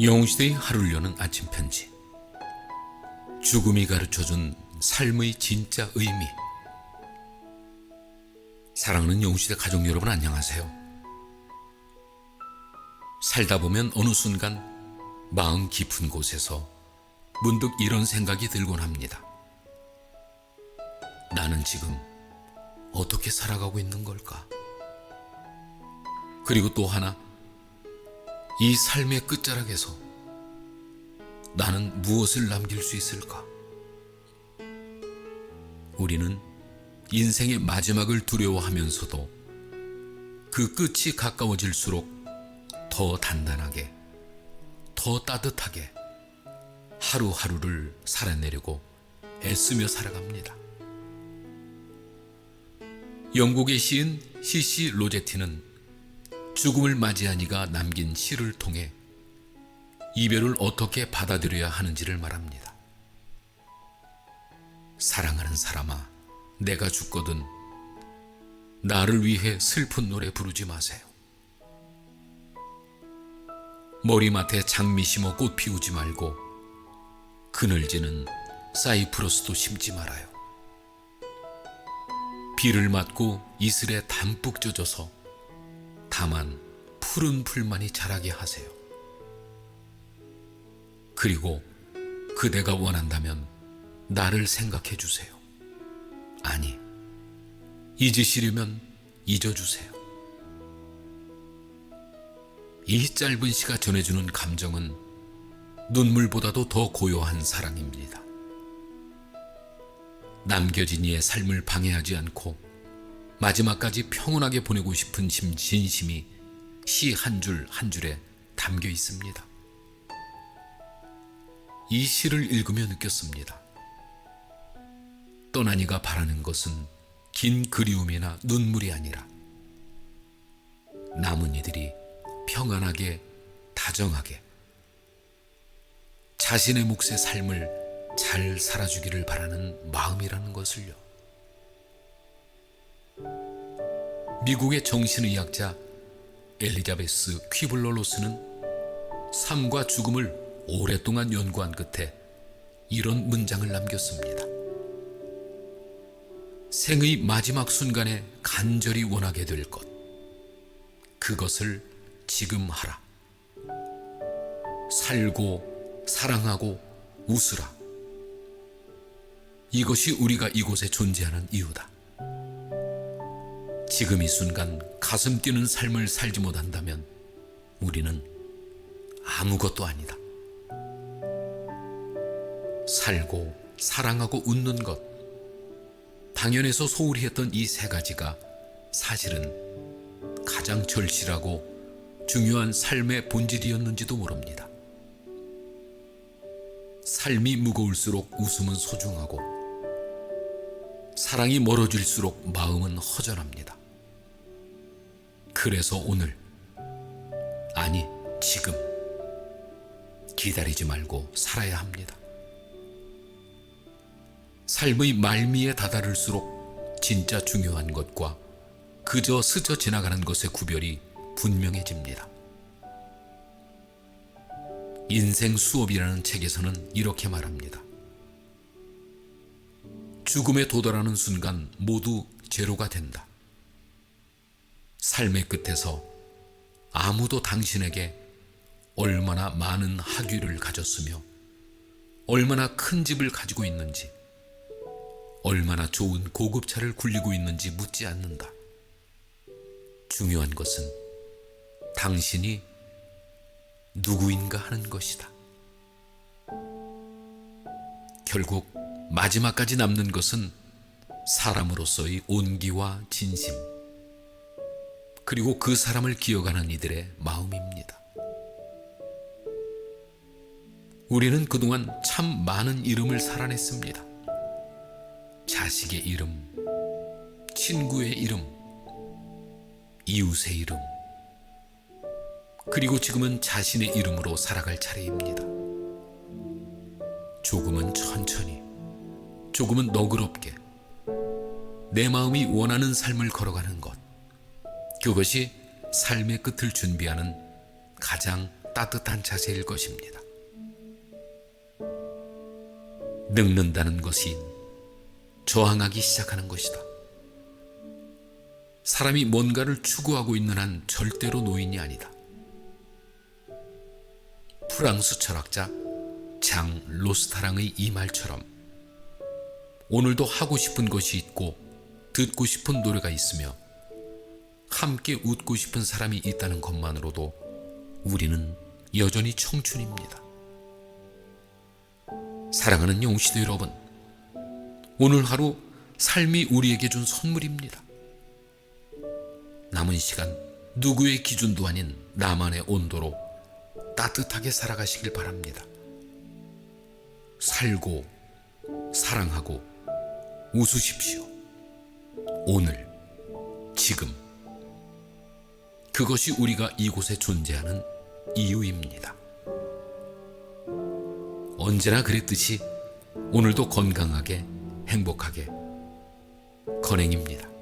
영웅시대의 하루를 여는 아침 편지. 죽음이 가르쳐준 삶의 진짜 의미. 사랑하는 영웅시대 가족 여러분 안녕하세요. 살다 보면 어느 순간 마음 깊은 곳에서 문득 이런 생각이 들곤 합니다. 나는 지금 어떻게 살아가고 있는 걸까? 그리고 또 하나, 이 삶의 끝자락에서 나는 무엇을 남길 수 있을까? 우리는 인생의 마지막을 두려워하면서도 그 끝이 가까워질수록 더 단단하게, 더 따뜻하게 하루하루를 살아내려고 애쓰며 살아갑니다. 영국의 시인 시시 로제티는 죽음을 맞이하니가 남긴 시를 통해 이별을 어떻게 받아들여야 하는지를 말합니다. 사랑하는 사람아, 내가 죽거든 나를 위해 슬픈 노래 부르지 마세요. 머리맡에 장미 심어 꽃 피우지 말고 그늘지는 사이프러스도 심지 말아요. 비를 맞고 이슬에 담뿍 젖어서 다만 푸른 풀만이 자라게 하세요. 그리고 그대가 원한다면 나를 생각해 주세요. 아니, 잊으시려면 잊어주세요. 이 짧은 시가 전해주는 감정은 눈물보다도 더 고요한 사랑입니다. 남겨진 이의 삶을 방해하지 않고 마지막까지 평온하게 보내고 싶은 심- 진심이 시 한 줄 한 줄에 담겨 있습니다. 이 시를 읽으며 느꼈습니다. 떠나니가 바라는 것은 긴 그리움이나 눈물이 아니라 남은 이들이 평안하게 다정하게 자신의 몫의 삶을 잘 살아주기를 바라는 마음이라는 것을요. 미국의 정신의학자 엘리자베스 퀴블러로스는 삶과 죽음을 오랫동안 연구한 끝에 이런 문장을 남겼습니다. 생의 마지막 순간에 간절히 원하게 될 것. 그것을 지금 하라. 살고, 사랑하고, 웃으라. 이것이 우리가 이곳에 존재하는 이유다. 지금 이 순간 가슴 뛰는 삶을 살지 못한다면 우리는 아무것도 아니다. 살고, 사랑하고, 웃는 것. 당연해서 소홀히 했던 이 세 가지가 사실은 가장 절실하고 중요한 삶의 본질이었는지도 모릅니다. 삶이 무거울수록 웃음은 소중하고 사랑이 멀어질수록 마음은 허전합니다. 그래서 오늘, 아니, 지금, 기다리지 말고 살아야 합니다. 삶의 말미에 다다를수록 진짜 중요한 것과 그저 스쳐 지나가는 것의 구별이 분명해집니다. 인생 수업이라는 책에서는 이렇게 말합니다. 죽음에 도달하는 순간 모두 제로가 된다. 삶의 끝에서 아무도 당신에게 얼마나 많은 학위를 가졌으며 얼마나 큰 집을 가지고 있는지 얼마나 좋은 고급차를 굴리고 있는지 묻지 않는다. 중요한 것은 당신이 누구인가 하는 것이다. 결국 마지막까지 남는 것은 사람으로서의 온기와 진심, 그리고 그 사람을 기억하는 이들의 마음입니다. 우리는 그동안 참 많은 이름을 살아냈습니다. 자식의 이름, 친구의 이름, 이웃의 이름, 그리고 지금은 자신의 이름으로 살아갈 차례입니다. 조금은 천천히, 조금은 너그럽게 내 마음이 원하는 삶을 걸어가는 것. 그것이 삶의 끝을 준비하는 가장 따뜻한 자세일 것입니다. 늙는다는 것이 저항하기 시작하는 것이다. 사람이 뭔가를 추구하고 있는 한 절대로 노인이 아니다. 프랑스 철학자 장 로스타랑의 이 말처럼 오늘도 하고 싶은 것이 있고 듣고 싶은 노래가 있으며 함께 웃고 싶은 사람이 있다는 것만으로도 우리는 여전히 청춘입니다. 사랑하는 영시대 여러분, 오늘 하루 삶이 우리에게 준 선물입니다. 남은 시간 누구의 기준도 아닌 나만의 온도로 따뜻하게 살아가시길 바랍니다. 살고 사랑하고 웃으십시오. 오늘 지금 그것이 우리가 이곳에 존재하는 이유입니다. 언제나 그랬듯이 오늘도 건강하게 행복하게 건행입니다.